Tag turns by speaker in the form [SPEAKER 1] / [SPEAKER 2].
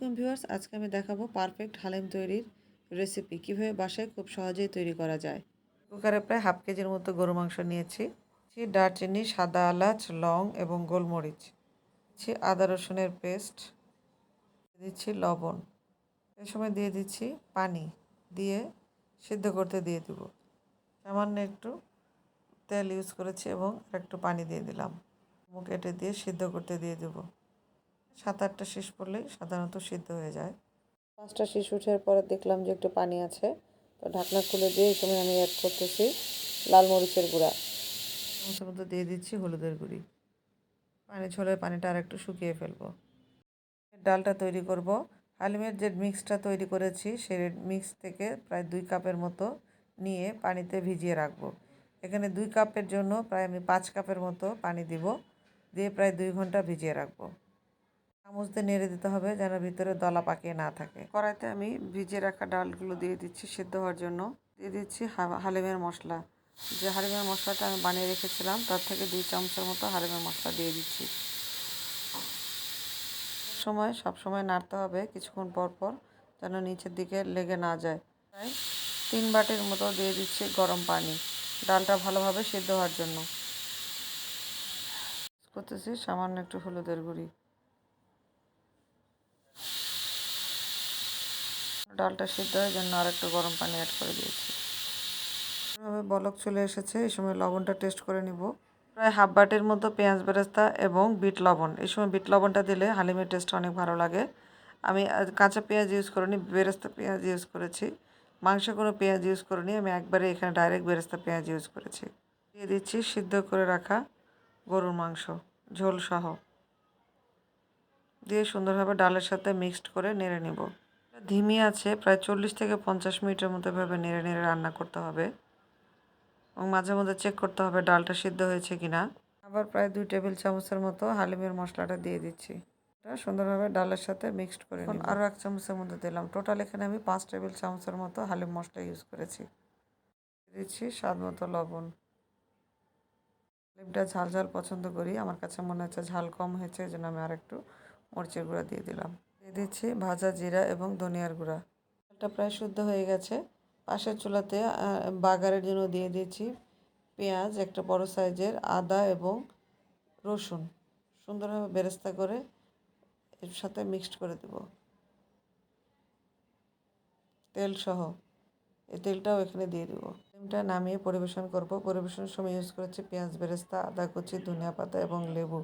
[SPEAKER 1] আলাইকুম ভিউয়ার্স, আজকে আমি দেখাবো পারফেক্ট হালিম তৈরির রেসিপি কীভাবে বাসায় খুব সহজেই তৈরি করা যায়? কুকারে প্রায় হাফ কেজির মতো গরু মাংস নিয়েছি। দিচ্ছি দারচিনি, সাদা এলাচ, লং এবং গোলমরিচ। দিচ্ছি আদা রসুনের পেস্ট। দিচ্ছি লবণ। এই সময় দিয়ে দিচ্ছি পানি। দিয়ে সিদ্ধ করতে দিয়ে দিব। সামান্য একটু তেল ইউজ করেছি এবং একটু পানি দিয়ে দিলাম। মুখ কেটে দিয়ে সিদ্ধ করতে দিয়ে দেবো। সাত আটটা শীষ পড়লেই সাধারণত সিদ্ধ হয়ে যায়। পাঁচটা শীষ উঠার পরে দেখলাম যে একটু পানি আছে। তো ঢাকনা খুলে দিয়ে এই সময় আমি অ্যাড করতেছি লাল মরিচের গুঁড়া। চামচের মধ্যে দিয়ে দিচ্ছি হলুদের গুঁড়ি। পানি ঝোলের পানিটা আর একটু শুকিয়ে ফেলব। ডালটা তৈরি করব। হালিমের যে মিক্সটা তৈরি করেছি সেই মিক্স থেকে প্রায় দুই কাপের মতো নিয়ে পানিতে ভিজিয়ে রাখব। এখানে দুই কাপের জন্য প্রায় আমি পাঁচ কাপের মতো পানি দিব। দিয়ে প্রায় দুই ঘণ্টা ভিজিয়ে রাখব। চামচ দিয়ে নেড়ে দিতে হবে যেন ভিতরে দলা পাকিয়ে না থাকে। কড়াইতে আমি ভিজে রাখা ডালগুলো দিয়ে দিচ্ছি সিদ্ধ হওয়ার জন্য। দিয়ে দিচ্ছি হালিমের মশলা। যে হালিমের মশলাটা আমি বানিয়ে রেখেছিলাম, তার থেকে দুই চামচের মতো হালিমের মশলা দিয়ে দিচ্ছি। সময় সব সময় নাড়তে হবে কিছুক্ষণ পর পর যেন নিচের দিকে লেগে না যায়। তাই তিন বাটির মতো দিয়ে দিচ্ছি গরম পানি। ডালটা ভালোভাবে সিদ্ধ হওয়ার জন্য। করতেছি সামান্য একটু হলুদের গুঁড়ি। ডালটা সিদ্ধ হওয়ার জন্য আর একটু গরম পানি অ্যাড করে দিয়েছি। এভাবে বলক চলে এসেছে, এই সময় লবণটা টেস্ট করে নিব। প্রায় হাফ বাটির মতো পেঁয়াজ বেরেস্তা এবং বিট লবণ। এই সময় বিট লবণটা দিলে হালিমের টেস্ট অনেক ভালো লাগে। আমি কাঁচা পেঁয়াজ ইউজ করিনি, বেরেস্তা পেঁয়াজ ইউজ করেছি। মাংসে কোনো পেঁয়াজ ইউজ করিনি, আমি একবারে এখানে ডাইরেক্ট বেরেস্তা পেঁয়াজ ইউজ করেছি। দিয়ে দিচ্ছি সিদ্ধ করে রাখা গরুর মাংস, ঝোল সহ। দিয়ে সুন্দরভাবে ডালের সাথে মিক্সড করে নেড়ে নিব। ধিমি আছে প্রায় চল্লিশ থেকে পঞ্চাশ মিনিটের মতো এভাবে নেড়ে নেড়ে রান্না করতে হবে। এবং মাঝে মধ্যে চেক করতে হবে ডালটা সিদ্ধ হয়েছে কিনা। আবার প্রায় দুই টেবিল চামচের মতো হালিমের মশলাটা দিয়ে দিচ্ছি। এটা সুন্দরভাবে ডালের সাথে মিক্সড করে নিন আরও এক চামচের মধ্যে দিলাম। টোটাল এখানে আমি পাঁচ টেবিল চামচের মতো হালিম মশলা ইউজ করেছি। দিচ্ছি স্বাদ মতো লবণ। হালিমটা ঝাল ঝাল পছন্দ করি। আমার কাছে মনে হচ্ছে ঝাল কম হয়েছে এই জন্য আমি আর একটু মরিচের গুঁড়া দিয়ে দিলাম। দিচ্ছি ভাজা জিরা এবং ধনিয়ার গুঁড়া। এটা প্রায় শুদ্ধ হয়ে গেছে। পাশের চুলাতে বাগারের জন্য দিয়ে দিচ্ছি পেঁয়াজ, একটা বড় সাইজের আদা এবং রসুন। সুন্দরভাবে বেরেস্তা করে এর সাথে মিক্সড করে দেব। তেল সহ। এই তেলটাও এখানে দিয়ে দেবো। ডিমটা নামিয়ে পরিবেশন করব। পরিবেশনের সময় ইউজ করেছি পেঁয়াজ, বেরেস্তা, আদা কুচি, ধনিয়া পাতা এবং লেবু।